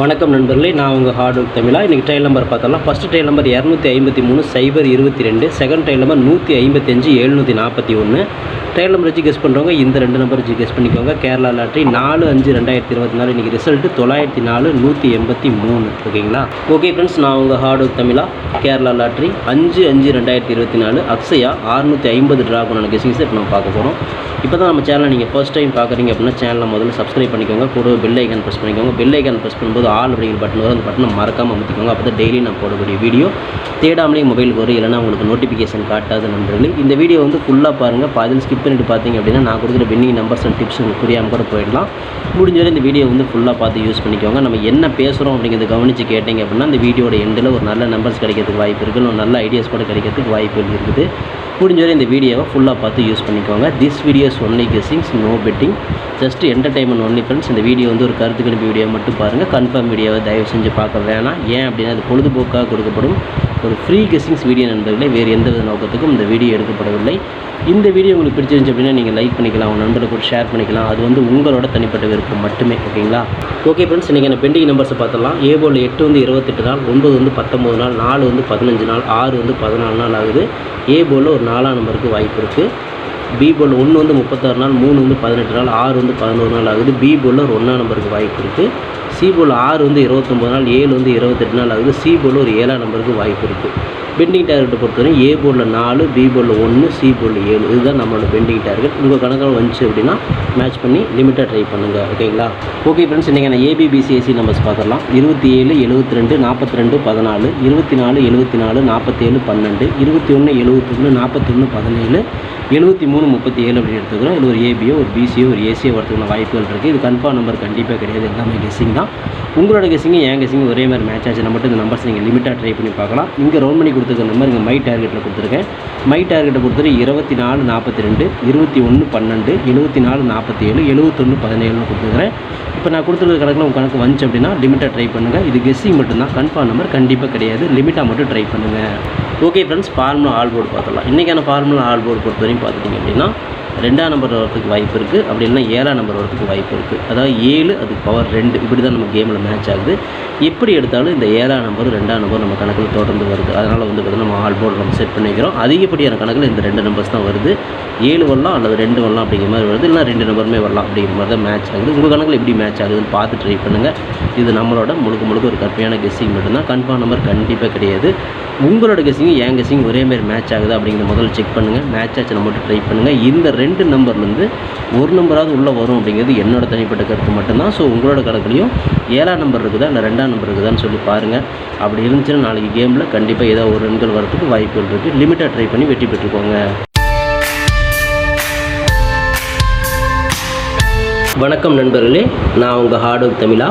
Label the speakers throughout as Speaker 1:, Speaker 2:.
Speaker 1: வணக்கம் நண்பர்களே நான் உங்கள் ஹார்ட் ஒர்க் தமிழா. இன்றைக்கி ட்ரையல் நம்பர் பார்த்தோம்னா ஃபஸ்ட்டு ட்ரையல் நம்பர் இரநூத்தி ஐம்பத்தி மூணு சைபர் இருபத்தி ரெண்டு செகண்ட் ட்ரையல் நம்பர் நூற்றி ஐம்பத்தஞ்சு எழுநூற்றி நாற்பத்தி ஒன்று ட்ரையல் நம்பர் வச்சு கெஸ் பண்ணுறவங்க இந்த ரெண்டு நம்பர் வச்சு கெஸ் பண்ணிக்கோங்க. கேரளா லாட்ரி நாலு அஞ்சு ரெண்டாயிரத்தி இருபத்தி நாலு இன்றைக்கி ரிசல்ட்டு தொள்ளாயிரத்தி நாலு நூற்றி எண்பத்தி மூணு. ஓகேங்களா? ஓகே ஃப்ரெண்ட்ஸ் நான் உங்கள் ஹார்ட் ஒர்க் தமிழா. கேரளா லாட்ரி அஞ்சு அஞ்சு ரெண்டாயிரத்தி இருபத்தி நாலு அக்ஸையா அறுநூற்றி ஐம்பது ட்ரா பண்ண கெஸிங்ஸ் இப்போ நம்ம பார்க்க போகிறோம் இப்போ தான் நம்ம சேனலை நீங்கள் ஃபர்ஸ்ட் டைம் பார்க்குறீங்க அப்படின்னா சேனலை முதல்ல சப்ஸ்கிரைப் பண்ணிக்கோங்க. கூட பெல் ஐக்கான் ப்ரெஸ் பண்ணிக்கோங்க. பெல் ஐக்கான் ப்ரெஸ் பண்ணும்போது ஆல் அப்படிங்கிற பட்டன் வரும் அந்த பட்டனை மறக்காமல் அமைத்திக்கோங்க. அப்போ தான் டெய்லி நான் போடக்கூடிய வீடியோ தேடாமலே மொபைலுக்கு வரும். இல்லைனா உங்களுக்கு நோட்டிஃபிகேஷன் காட்டாத நண்பர்களே இந்த வீடியோ வந்து ஃபுல்லாக பாருங்கள் பாதியில் ஸ்கிப் பண்ணிட்டு பார்த்தீங்க அப்படின்னா நான் கொடுக்குற பென்னிங் நம்பர்ஸ் அண்ட் டிப்ஸ் உங்களுக்கு புரியாமல் கூட போயிடலாம். முடிஞ்ச வரை இந்த வீடியோ வந்து ஃபுல்லாக பார்த்து யூஸ் பண்ணிக்கோங்க. நம்ம என்ன பேசுகிறோம் அப்படிங்கிறத கவனித்து கேட்டிங்க அப்படின்னா இந்த வீடியோட எண்டில் ஒரு நல்ல நம்பர்ஸ் கிடைக்கிறதுக்கு வாய்ப்பு இருக்குது ஒரு நல்ல ஐடியாஸ் கூட கிடைக்கிறதுக்கு வாய்ப்புகள் இருக்குது. முடிஞ்ச வரை இந்த வீடியோவை ஃபுல்லாக பார்த்து யூஸ் பண்ணிக்கோங்க. This videos only guessings no betting just entertainment only friends இந்த வீடியோ வந்து ஒரு கருத்து கணிப்பு வீடியோ மட்டும் பாருங்கள் கன்ஃபார்ம் வீடியோவை தயவு செஞ்சு பார்க்க வேணாம். ஏன் அப்படின்னா அது பொழுதுபோக்காக கொடுக்கப்படும் ஒரு ஃப்ரீ கெஸ்டிங்ஸ் வீடியோ நண்பர்களே. வேறு எந்த வித நோக்கத்துக்கும் இந்த வீடியோ எடுக்கப்படவில்லை. இந்த வீடியோ உங்களுக்கு பிடிச்சிருந்துச்சு அப்படின்னா நீங்கள் லைக் பண்ணிக்கலாம் உங்கள் நண்பர்கள் கூட ஷேர் பண்ணிக்கலாம். அது வந்து உங்களோட தனிப்பட்ட விருப்பம் மட்டுமே ஓகேங்களா? ஓகே ஃப்ரெண்ட்ஸ் இன்றைக்கி என்ன பெண்டிங் நம்பர்ஸை பார்த்தலாம் ஏ போல் எட்டு வந்து இருபத்தெட்டு நாள் ஒன்பது வந்து பத்தொம்பது நாள் நாலு வந்து பதினஞ்சு நாள் ஆறு வந்து பதினாலு நாள் ஆகுது. ஏ போலில் ஒரு நாலாம் நம்பருக்கு வாய்ப்பு இருக்குது பி போல் ஒன்று வந்து முப்பத்தாறு நாள் மூணு வந்து பதினெட்டு நாள் ஆறு வந்து பதினோரு நாள் ஆகுது. பி போலில் ஒரு ஒன்றாம் நம்பருக்கு வாய்ப்பு இருக்குது சி போல் ஆறு வந்து இருபத்தொம்பது நாள் ஏழு வந்து இருபத்தெட்டு நாள் ஆகுது. சி போல் ஒரு ஏழாம் நம்பருக்கு வாய்ப்பு இருக்குது பெண்டிங் டார்கெட்டை பொறுத்தவரைக்கும் ஏ போர்டில் நாலு பி போர்டில் ஒன்று சி போர்டில் ஏழு. இதுதான் நம்மளோட பெண்டிங் டார்கெட். உங்கள் கணக்கில் வந்துச்சு அப்படின்னா மேட்ச் பண்ணி லிமிட்டாக ட்ரை பண்ணுங்கள் ஓகேங்களா ஓகே ஃப்ரெண்ட்ஸ் இன்றைக்கி நான் ஏபிபிசிஎஸ்சி நம்பர்ஸ் பார்த்துடலாம் இருபத்தி ஏழு எழுபத்தி ரெண்டு நாற்பத்தி ரெண்டு பதினாலு இருபத்தி நாலு எழுபத்தி நாலு நாற்பத்தேழு பன்னெண்டு. இருபத்தி ஒன்று எழுபத்தொன்று நாற்பத்தொன்று பதினேழு எழுபத்தி மூணு முப்பத்தி ஏழு அப்படி எடுத்துக்கிறோம் இது ஒரு ஏபியோ ஒரு பிசியோ ஒரு ஏசியோ வரதுக்கான வாய்ப்புகள் இருக்குது இது கன்ஃபார்ம் நம்பர் கண்டிப்பாக கிடையாது. எல்லாமே கெஸிங் தான். உங்களோட கெஸிங்கும் என் கெஸிங்கும் ஒரே மாதிரி மேட்ச் நம்ம மட்டும் இந்த நம்பர்ஸ் நீங்கள் லிமிட்டாக ட்ரை பண்ணி பார்க்கலாம். இங்கே ரவுண்ட் பண்ணி கொடுத்துருக்க நம்பர் இங்கே மை டார்கெட்டில் கொடுத்துருக்கேன். மை டார்கெட்டை பொறுத்தவரை இருபத்தி நாலு நாற்பத்தி ரெண்டு இருபத்தி ஒன்று பன்னெண்டு எழுபத்தி நாலு நாற்பத்தி ஏழு எழுபத்தொன்று பதினேழுன்னு கொடுத்துருக்கிறேன். இப்போ நான் கொடுத்துருக்க கணக்கில் உங்கள் கணக்கு வந்துச்சு அப்படின்னா லிமிட்டாக ட்ரை பண்ணுங்கள் இது கெஸ்ஸிங் மட்டும்தான். கன்ஃபார்ம் நம்பர் கண்டிப்பாக கிடையாது. லிமிட்டாக மட்டும் ட்ரை பண்ணுங்கள் okay friends formula all board பார்த்துடலாம். இன்றைக்கான ஃபார்முலா ஆல் போர்டு பொறுத்த வரையும் பார்த்துட்டிங்க அப்படின்னா ரெண்டாம் நம்பர் வரத்துக்கு வாய்ப்பு இருக்குது அப்படி இல்லைன்னா ஏழாம் நம்பர் வரத்துக்கு வாய்ப்பு இருக்குது அதாவது ஏழு அதுக்கு பவர் ரெண்டு. இப்படி தான் நம்ம கேமில் மேட்ச் ஆகுது. எப்படி எடுத்தாலும் இந்த ஏழாம் நம்பர் ரெண்டாம் நம்பர் நம்ம கணக்கில் தொடர்ந்து வருது. அதனால் வந்து பார்த்திங்கன்னா நம்ம ஆல் போர்டு நம்ம செட் பண்ணிக்கிறோம். அதிகப்படியான கணக்கில் இந்த ரெண்டு நம்பர்ஸ் தான் வருது. ஏழு வரலாம் அல்லது ரெண்டு வரலாம் அப்படிங்கிற மாதிரி வருது. இல்லைனா ரெண்டு நம்பருமே வரலாம் அப்படிங்கிற மாதிரி தான் மேட்ச் ஆகுது. உங்கள் கணக்கில் எப்படி மேட்ச் ஆகுதுன்னு பார்த்து ட்ரை பண்ணுங்கள் இது நம்மளோட முழுக்க முழுக்க ஒரு கற்பனையான கெஸ்ஸிங் மட்டும்தான். கன்ஃபார்ம் நம்பர் கண்டிப்பாக கிடையாது. உங்களோட கெஸ்ஸிங்கும் என் கெஸ்ஸிங் ஒரே மாதிரி மேட்ச் ஆகுது அப்படிங்கிறத முதல்ல செக் பண்ணுங்கள் மேட்ச் நம்ம மட்டும் ட்ரை பண்ணுங்கள் இந்த ரெண்டு ரெண்டு நம்பர்லேருந்து ஒரு நம்பராவது உள்ளே வரும் அப்படிங்கிறது என்னோட தனிப்பட்ட கருத்து மட்டும்தான். ஸோ உங்களோட கணக்குலையும் ஏழாம் நம்பர் இருக்குதா இல்லை ரெண்டாம் நம்பர் இருக்குதான்னு சொல்லி பாருங்கள் அப்படி இருந்துச்சுன்னா நாளைக்கு கேமில் கண்டிப்பாக ஏதோ ஒரு ரன்கள் வரதுக்கு வாய்ப்புகள் இருக்குது லிமிட்டாக ட்ரை பண்ணி வெற்றி பெற்றுக்கோங்க. வணக்கம் நண்பர்களே. நான் உங்கள் ஹார்ட் ஒர்க் தமிழா.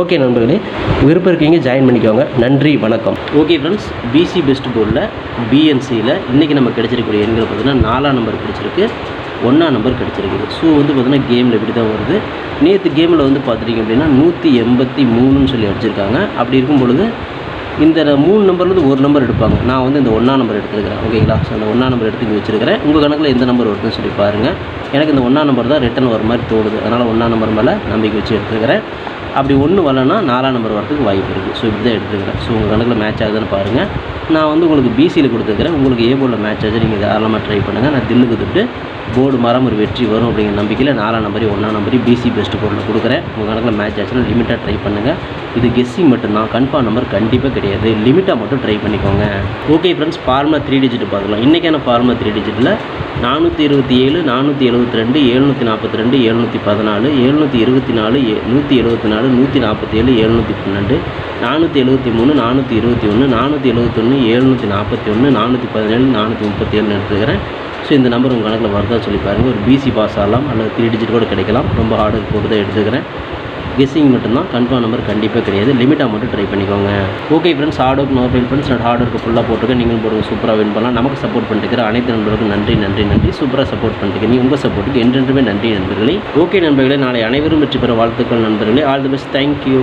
Speaker 1: ஓகே நண்பர்களே விருப்பம் இருக்கீங்க ஜாயின் பண்ணிக்கோங்க. நன்றி வணக்கம். ஓகே ஃப்ரெண்ட்ஸ் பிசி பெஸ்ட் போர்டில் பிஎன்சியில் இன்றைக்கி நம்ம கிடச்சிருக்கக்கூடிய எண்கள் பார்த்தீங்கன்னா நாலாம் நம்பர் கிடச்சிருக்கு ஒன்றாம் நம்பர் கிடச்சிருக்குது. ஸோ வந்து பார்த்திங்கன்னா கேமில் இப்படி தான் வருது. நேற்று கேமில் வந்து பார்த்துட்டிங்க அப்படின்னா நூற்றி எண்பத்தி மூணுன்னு சொல்லி அடிச்சிருக்காங்க. அப்படி இருக்கும் பொழுது இந்த மூணு நம்பர்லேருந்து ஒரு நம்பர் எடுப்பாங்க. நான் வந்து இந்த ஒன்றா நம்பர் எடுத்துருக்கிறேன் ஓகேங்களா ஸோ அந்த ஒன்றா நம்பர் எடுத்து இங்கே வச்சிருக்கிறேன். உங்கள் கணக்கில் எந்த நம்பர் வருதுன்னு சொல்லி பாருங்கள் எனக்கு இந்த ஒன்றா நம்பர் தான் ரிட்டன் வர மாதிரி தோணுது. அதனால் ஒன்றா நம்பர் மேலே நம்பிக்கை வச்சு எடுத்துருக்கிறேன் அப்படி ஒன்று வரலன்னா நாலாம் நம்பர் வரதுக்கு வாய்ப்பு இருக்குது ஸோ இப்படி தான் எடுத்துக்கிறேன். ஸோ உங்கள் கணக்கில் மேட்ச் ஆகுதுன்னு பாருங்கள் நான் வந்து உங்களுக்கு பிசியில் கொடுத்துருக்கிறேன் உங்களுக்கு ஏ போர்டில் மேட்ச் ஆச்சு. நீங்கள் தாராளமாக ட்ரை பண்ணுங்கள் நான் தில்லுக்கு தொட்டு போர்டு மரம் ஒரு வெற்றி வரும் அப்படிங்கிற நம்பிக்கையில் நாலாம் நம்பரி ஒன்றாம் நம்பரி பிசி பெஸ்ட் போர்டில் கொடுக்குறேன். உங்கள் கணக்கில் மேட்ச் ஆச்சுன்னா லிமிட்டாக ட்ரை பண்ணுங்கள் இது கெஸ்ஸிங் மட்டும்தான். கன்ஃபார்ம் நம்பர் கண்டிப்பாக கிடையாது. லிமிட்டாக மட்டும் ட்ரை பண்ணிக்கோங்க. Okay friends formula three digit பார்க்கலாம். இன்றைக்கான ஃபார்முலா த்ரீ டிஜிட்டில் நானூற்றி இருபத்தி ஏழு நானூற்றி எழுபத்தி ரெண்டு எழுநூற்றி நாற்பத்தி ரெண்டு எழுநூற்றி பதினாலு எழுநூற்றி இருபத்தி நாலு நூற்றி எழுபத்தி நாலு நூற்றி நாற்பத்தி ஏழு எழுநூற்றி பன்னெண்டு நானூற்றி எழுபத்தி மூணு நானூற்றி இருபத்தி ஒன்று நானூற்றி எழுபத்தொன்று எழுநூற்றி நாற்பத்தி ஒன்று நானூற்றி பதினேழு நானூற்றி முப்பத்தி ஏழுன்னு எடுத்துக்கிறேன். ஸோ இந்த நம்பர் உங்கள் கணக்கில் வருதா சொல்லி பாருங்கள் ஒரு பிசி பாஸ் ஆகலாம் அல்லது த்ரீ டிஜிட் கூட கிடைக்கலாம். ரொம்ப ஆர்டர் போட்டு தான் எடுத்துக்கிறேன். கெஸ்ஸிங் மட்டும்தான் கன்ஃபார்ம் நம்பர் கண்டிப்பாக கிடையாது. லிமிட்டாக மட்டும் ட்ரை பண்ணிக்கோங்க. Okay friends hard work no feel friends நான் ஹார்ட் ஒர்க்கு ஃபுல்லாக போட்டுருக்கேன். நீங்களும் போடுங்க சூப்பராக வின் பண்ணலாம். நமக்கு சப்போர்ட் பண்ணிட்டு அனைத்து நண்பர்களுக்கும் நன்றி நன்றி நன்றி. சூப்பராக சப்போர்ட் பண்ணிட்டு நீ உங்கள் சப்போர்ட்டுக்கு என்றென்றுமே நன்றி நண்பர்களே. ஓகே நண்பர்களே நாளை அனைவரும் வெற்றி பெற வாழ்த்துக்கள் நண்பர்களே. All the best thank you